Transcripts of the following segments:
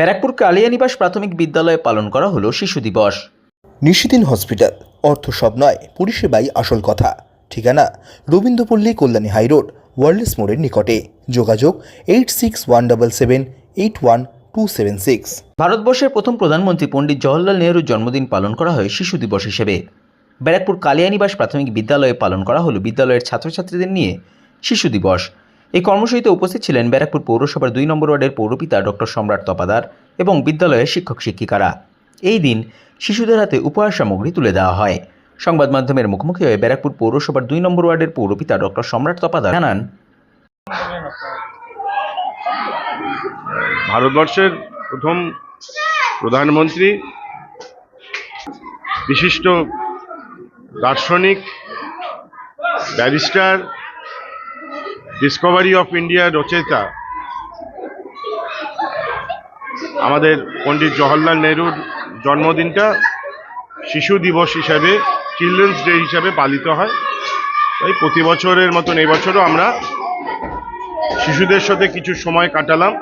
ব্যারাকপুর কালিয়ানিবাস প্রাথমিক বিদ্যালয়ে পালন করা হলো শিশু দিবস। নিশিদিন হসপিটাল অর্থ সব নয় পরিষেবাই আসল কথা। ঠিকানা রবীন্দ্রপল্লী কল্যাণী হাইরোড ওয়ার্ল্ডস মোড়ের নিকটে। যোগাযোগ eight six one double seven eight one two seven six. ভারতবর্ষের প্রথম প্রধানমন্ত্রী পণ্ডিত জওহরলাল নেহরুর জন্মদিন পালন করা হয় শিশু দিবস হিসেবে। ব্যারাকপুর কালিয়ানিবাস প্রাথমিক বিদ্যালয়ে পালন করা হলো বিদ্যালয়ের ছাত্রছাত্রীদের নিয়ে শিশু দিবস। এই কর্মসূচিতে উপস্থিত ছিলেন ব্যারাকপুর পৌরসভার দুই নম্বর ওয়ার্ডের পৌরপিতা ডক্টর সম্রাট তপাদার এবং বিদ্যালয়ের শিক্ষক শিক্ষিকারা। এই দিন শিশুদের হাতে উপহার সামগ্রী তুলে দেওয়া হয়। সংবাদ মাধ্যমের মুখোমুখি হয়ে ব্যারাকপুর পৌরসভার দুই নম্বর ওয়ার্ডের পৌরপিতা ডক্টর সম্রাট তপাদার জানান, ভারতবর্ষের প্রথম প্রধানমন্ত্রী, বিশিষ্ট দার্শনিক, ব্যারিস্টার ডিসকভারি অফ ইন্ডিয়া রচয়িতা। আমাদের পণ্ডিত জওহরলাল নেহরুর জন্মদিনটা শিশু দিবস হিসাবে চিলড্রেন্স ডে হিসাবে পালিত হয়। তাই প্রতি বছরের মতন এই বছরও আমরা শিশুদের সাথে কিছু সময় কাটালাম,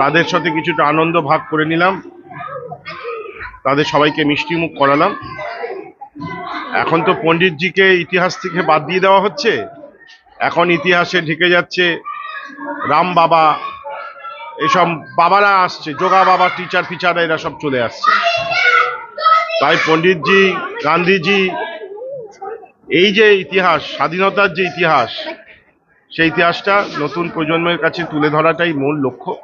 তাদের সাথে কিছুটা আনন্দ ভাগ করে নিলাম, তাদের সবাইকে মিষ্টিমুখ করালাম। এখন তো পণ্ডিতজিকে ইতিহাস থেকে বাদ দিয়ে দেওয়া হচ্ছে। এখন ইতিহাসে ঢেকে যাচ্ছে রাম বাবা, এসব বাবারা আসছে, যোগা বাবা টিচার ফিচার এরা সব চলে আসছে। তাই পণ্ডিতজি, গান্ধীজি, এই যে ইতিহাস, স্বাধীনতার যে ইতিহাস, সেই ইতিহাসটা নতুন প্রজন্মের কাছে তুলে ধরাটাই মূল লক্ষ্য।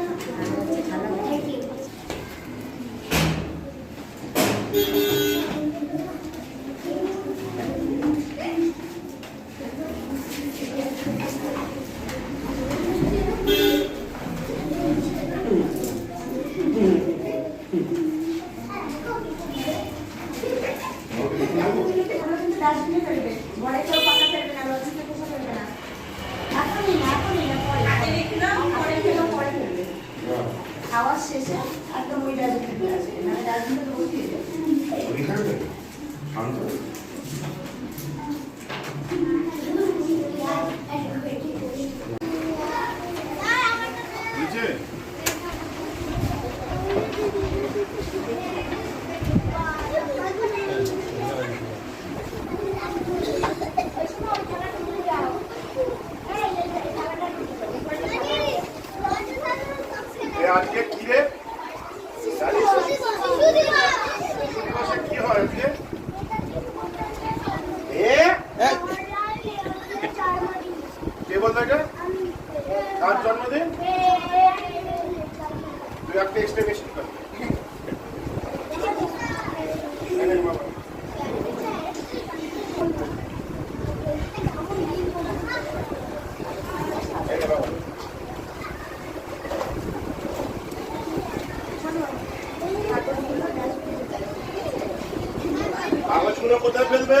아, 잘라서 헬기. খাওয়ার শেষে একদম ওই ডাস্টবিনে ফেলে আসবে মানে ডাস্টবিনে তো বসিয়ে দেবে আজকে কার জন্মদিন? তুই একটা বেশি কোথায় ফেলবে?